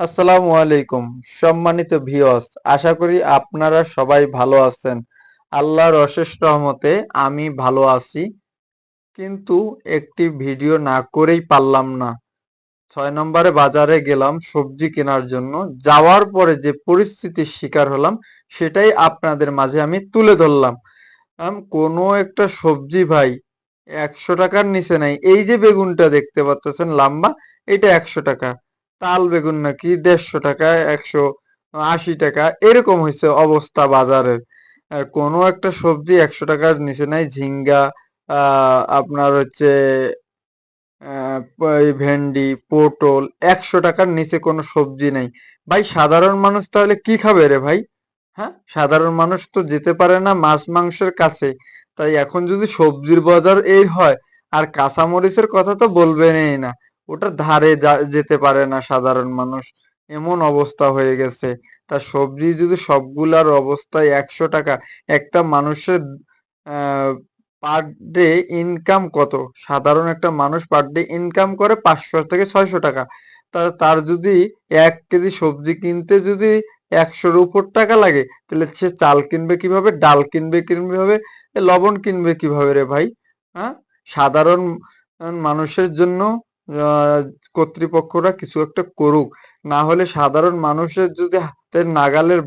আসসালামু আলাইকুম, সম্মানিত ভিউয়ার্স আশা করি আপনারা সবাই ভালো আছেন। আল্লাহর অশেষ রহমতে আমি ভালো আছি, কিন্তু একটি ভিডিও না করেই পারলাম না। ছয় নম্বরে বাজারে গেলাম সবজি কেনার জন্য, যাওয়ার পরে যে পরিস্থিতির শিকার হলাম, সেটাই আপনাদের মাঝে আমি তুলে ধরলাম। কোনো একটা সবজি ভাই একশো টাকার নিচে নাই, এই যে বেগুনটা দেখতে পাচ্ছেন, লাম্বা, এটা একশো টাকা। তাল বেগুন নাকি দেড়শো টাকা একশো আশি টাকা এরকম হয়েছে অবস্থা বাজারের। কোনো একটা সবজি একশো টাকার নিচে নাই, ঝিঙ্গা আপনার হচ্ছে ভেন্ডি, পটল, একশো টাকার নিচে কোনো সবজি নেই। ভাই, সাধারণ মানুষ তাহলে কি খাবে রে ভাই? হ্যাঁ? সাধারণ মানুষ তো যেতে পারে না মাছ মাংসের কাছে। তাই এখন যদি সবজির বাজার এই হয়, আর কাঁচামরিচের কথা তো বলবেনই না। ওটার ধারে যেতে পারে না সাধারণ মানুষ। এমন অবস্থা হয়ে গেছে। তা সবজি যদি সবগুলার অবস্থায় একশো টাকা, একটা মানুষের পার ডে ইনকাম কত? সাধারণ একটা মানুষ পার ডে ইনকাম করে পাঁচশো থেকে ছয়শো টাকা। তার তার যদি এক কেজি সবজি কিনতে যদি একশোর উপর টাকা লাগে, তাহলে সে চাল কিনবে কীভাবে? ডাল কিনবে কীভাবে? লবণ কিনবে কীভাবে রে ভাই? হ্যাঁ সাধারণ মানুষের জন্য কর্তৃপক্ষরা কিছু একটা করুক। না হলে সাধারণ মানুষের যদি হাতের নাগালের